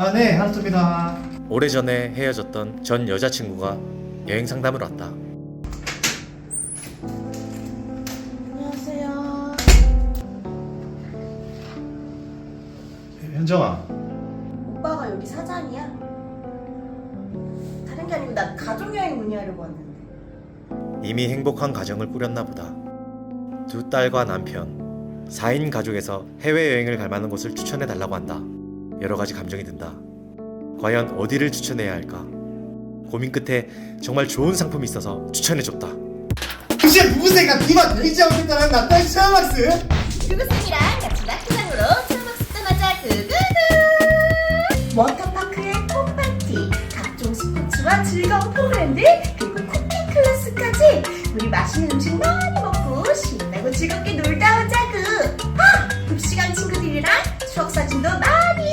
아, 네, 알았습니다. 오래전에 헤어졌던 전 여자친구가 여행 상담을 왔다. 안녕하세요. 현정아, 오빠가 여기 사장이야? 다른 게 아니고 나 가족여행 문의하려고 왔는데. 이미 행복한 가정을 꾸렸나 보다. 두 딸과 남편, 4인 가족에서 해외여행을 갈 만한 곳을 추천해 달라고 한다. 여러 가지 감정이 든다. 과연 어디를 추천해야 할까? 고민 끝에 정말 좋은 상품이 있어서 추천해줬다. 혹시 누구세가 비바 돼지 않겠다는 나딸 시아막스? 누구쌤이랑 같이 낙트장으로 시아막스 떠나자 두두두! 워터파크의 콩파티, 각종 스포츠와 즐거운 프로그램들, 그리고 쿠킹 클래스까지 우리 맛있는 음식 많이 먹고 신나고 즐겁게 놀다 오자구! 아! 급식한 친구들이랑 추억사진도 많이